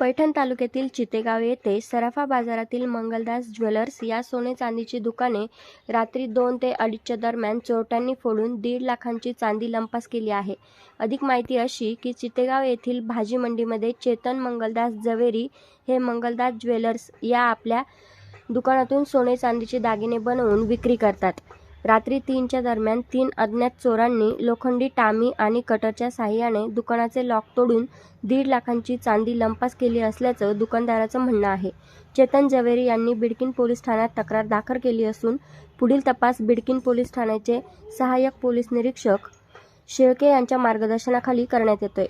पैठण तालुक्यातील चितेगाव येथे सराफा बाजारातील मंगलदास ज्वेलर्स या सोने चांदीची दुकाने रात्री दोन ते अडीचच्या दरम्यान चोरट्यांनी फोडून दीड लाखांची चांदी लंपास केली आहे. अधिक माहिती अशी की चितेगाव येथील भाजी मंडीमध्ये चेतन मंगलदास जवेरी हे मंगलदास ज्वेलर्स या आपल्या दुकानातून सोने चांदीचे दागिने बनवून विक्री करतात. रात्री तीनच्या दरम्यान तीन अज्ञात चोरांनी लोखंडी टामी आणि कटरच्या साहाय्याने दुकानाचे लॉक तोडून दीड लाखांची चांदी लंपास केली असल्याचं दुकानदाराचं म्हणणं आहे. चेतन जवेरी यांनी बिडकीन पोलीस ठाण्यात तक्रार दाखल केली असून पुढील तपास बिडकीन पोलीस ठाण्याचे सहाय्यक पोलीस निरीक्षक शेळके यांच्या मार्गदर्शनाखाली करण्यात येतोय.